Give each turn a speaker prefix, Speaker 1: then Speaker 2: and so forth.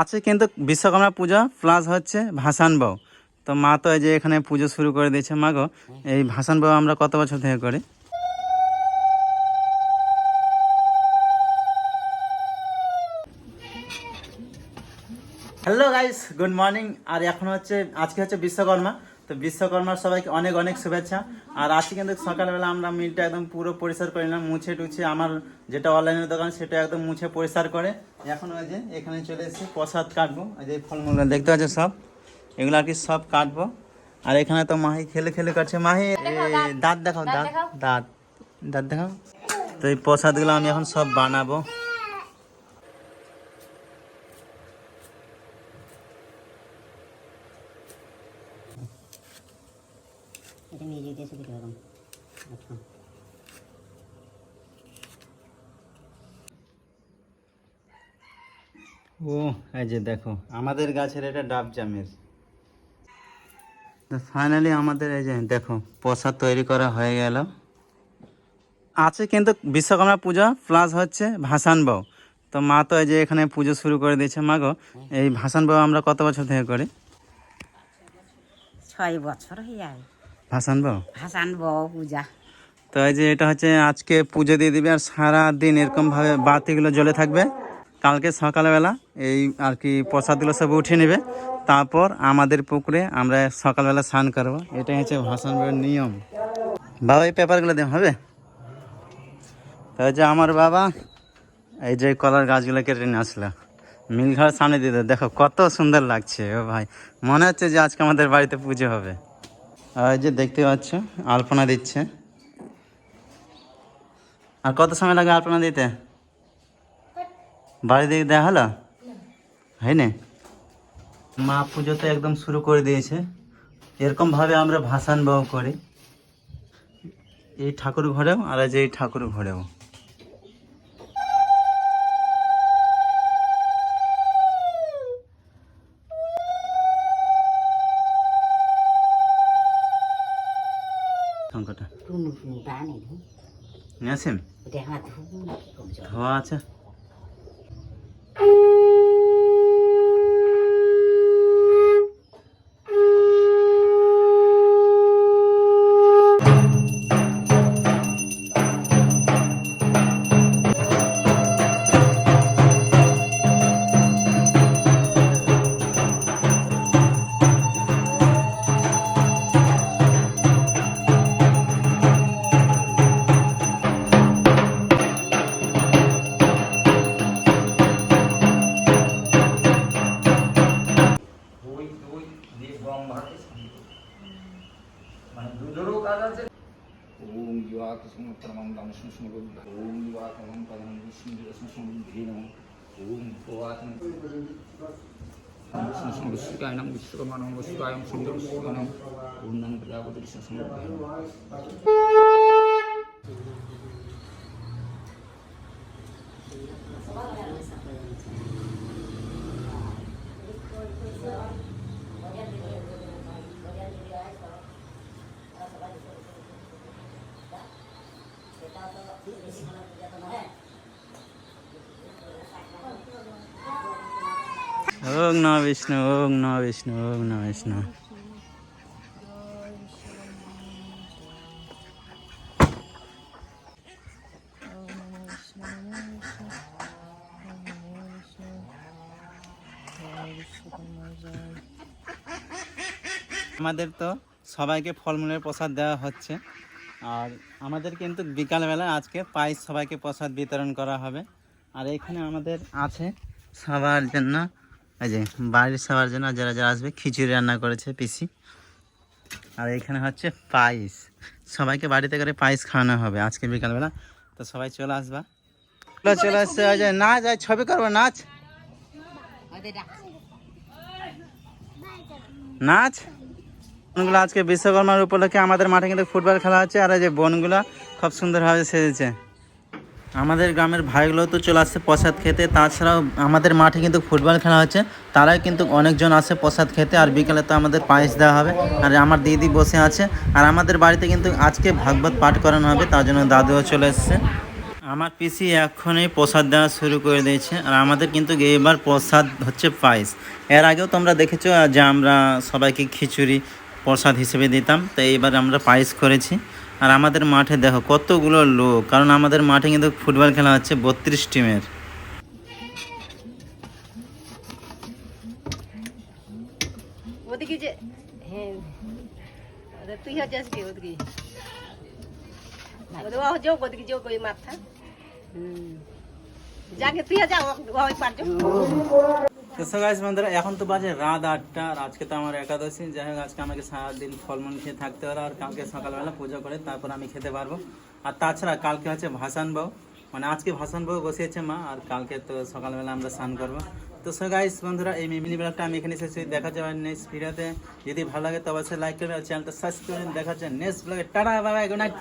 Speaker 1: আছে কিন্তু বিশ্বকর্মা পূজা প্লাস হচ্ছে ভাসান বউ। তো মা তো এই যে এখানে পুজো শুরু করে দিয়েছে মা গো এই ভাসান বউ আমরা কত বছর থেকে করি? হ্যালো গাইস গুড মর্নিং আর এখন হচ্ছে, আজকে হচ্ছে বিশ্বকর্মা। তো বিশ্বকর্মার সবাইকে অনেক অনেক শুভেচ্ছা। আর আজকে কিন্তু সকালবেলা আমরা মিলটা একদম পুরো পরিষ্কার করে নিলাম মুছে টুছে আমার যেটা অনলাইনের দোকান সেটা একদম মুছে পরিষ্কার করে। এখন ওই যে এখানে চলে এসেছি প্রসাদ কাটবো ওই যে ফলমূল দেখতে পাচ্ছ সব? এগুলো আর কি সব কাটবো। আর এখানে তো মাহি খেলে খেলে কাটছে। মাহি দাঁত। দেখাও দাঁত দাঁত। দাঁত দেখাও। তো এই প্রসাদগুলো আমি এখন সব বানাবো।
Speaker 2: এটা নিয়ে যেতে এসে দেখে এরকম আচ্ছা।
Speaker 1: ও এই যে দেখো আমাদের গাছের এটা ডাব জামের। ফাইনালি আমাদের এই যে দেখো প্রসাদ তৈরি করা হয়ে গেল। আছে কিন্তু বিশ্বকর্মা পূজা প্লাস হচ্ছে ভাসান বউ তো মা তো এই যে এখানে পুজো শুরু করে দিয়েছে মা গো। এই ভাসান বউ আমরা কত বছর থেকে করি?
Speaker 2: ছয় বছর হয়ে যায়।
Speaker 1: ভাসান বউ
Speaker 2: ভাসান বউ পূজা।
Speaker 1: তো এই যে এটা হচ্ছে আজকে পুজো দিয়ে দিবে আর সারা দিন এরকমভাবে বাতিগুলো জ্বলে থাকবে। কালকে সকালবেলা এই আর কি প্রসাদগুলো সব উঠিয়ে নেবে। তারপর আমাদের পুকুরে আমরা সকালবেলা স্নান করব। এটাই হচ্ছে ভাসান বউয়ের নিয়ম। বাবা এই পেপারগুলো দেওয়া হবে? তো যে আমার বাবা এই যে কলার গাছগুলো কেটে নিয়ে আসলো। মিল ঘরের সামনে দিয়ে দাও। দেখো কত সুন্দর লাগছে ও ভাই। মনে হচ্ছে যে আজকে আমাদের বাড়িতে পুজো হবে। যে দেখতে পাচ্ছ, আলপনা দিচ্ছে। আর কত সময় লাগে আলপনা দিতে? বাড়ি দিকে দেওয়া হলো? হয় হয়নি মা পুজো তো একদম শুরু করে দিয়েছে। এরকমভাবে আমরা ভাসান বউ করি। এই ঠাকুর ঘরেও আর যে এই ঠাকুর ঘরেও।
Speaker 2: টুনু টুনু টানে
Speaker 1: নিয়ে
Speaker 2: এটা হাত
Speaker 1: ধোয়া আছে
Speaker 3: ओम युवाकसम परमं दमशं समगुं ओम युवाकमं परमं विष्णु रसं समगुं नमः ओम भवातम संस्कृतिकायनं विश्वमानं वस्तुकायं सुन्दरस्वनं पूर्णं प्रजापतिसमर्पयामि
Speaker 1: ওং ন বিষ্ণু, ওং ন বিষ্ণু, ওং ন বিষ্ণু। আমাদের তো সবাইকে ফলমূলের প্রসাদ দেওয়া হচ্ছে। আর আমাদের কিন্তু বিকালবেলা আজকে পায়েস সবাইকে প্রসাদ বিতরণ করা হবে। আর এখানে আমাদের আছে সবার জন্য এই যে, বাড়ির সবার জন্য যারা যারা আসবে, খিচুড়ি রান্না করেছে পিসি। আর এখানে হচ্ছে পায়েস। সবাইকে বাড়িতে করে পায়েস খাওয়ানো হবে আজকে বিকালবেলা। তো সবাই চলে আসবা। চলে আসছে ওই যে, নাচ আজ ছবি করব, নাচ। নাচ। বোনগুলো আজকে বিশ্বকর্মার উপলক্ষে আমাদের মাঠে কিন্তু ফুটবল খেলা হচ্ছে, আর এই যে বোনগুলো খুব সুন্দরভাবে সেজেছে। আমাদের গ্রামের ভাইগুলো তো চলে আসছে প্রসাদ খেতে। তাছাড়াও আমাদের মাঠে কিন্তু ফুটবল খেলা হচ্ছে। তারাই কিন্তু অনেকজন আসে প্রসাদ খেতে আর বিকেলে তো আমাদের পায়েস দেওয়া হবে। আর আমার দিদি বসে আছে। আর আমাদের বাড়িতে কিন্তু আজকে ভাগবত পাঠ করানো হবে, তার জন্য দাদুও চলে এসছে। আমার পিসি এখনই প্রসাদ দেওয়া শুরু করে দিয়েছে। আর আমাদের কিন্তু এবার প্রসাদ হচ্ছে পায়েস। এর আগেও তোমরা দেখেছ যে আমরা সবাইকে খিচুড়ি প্রসাদ হিসেবে দিতাম। তো এইবার আমরা পায়েস করেছি। আর আমাদের মাঠে দেখো কতগুলো লোক কারণ আমাদের মাঠে কিন্তু ফুটবল খেলা হচ্ছে বত্রিশ টিমের।
Speaker 4: ওদিকে যে হ্যাঁ যাকে তুই যা ওই পারছ
Speaker 1: তো সো বন্ধুরা, এখন তো বাজে রাত আটটা, আর আজকে তো আমার একাদশী। যাই হোক, আজকে আমাকে সারাদিন ফলমূল খেয়ে থাকতে পারো আর কালকে সকালবেলা পুজো করে তারপর আমি খেতে পারব। আর তাছাড়া কালকে হচ্ছে ভাসান বউ। মানে আজকে ভাসান বউ বসিয়েছে মা, আর কালকে তো সকালবেলা আমরা স্নান করব। তো সো গাইস বন্ধুরা, এই মিনি ব্লগটা আমি এখানে করি। দেখা যাবে নেক্সট ভিডিওতে যদি ভালো লাগে তো অবশ্যই লাইক করবে, আর চ্যানেলটা সাবস্ক্রাইব করে দেখা যাচ্ছে নেক্সট ব্লগে টাটা বাই গুড নাইট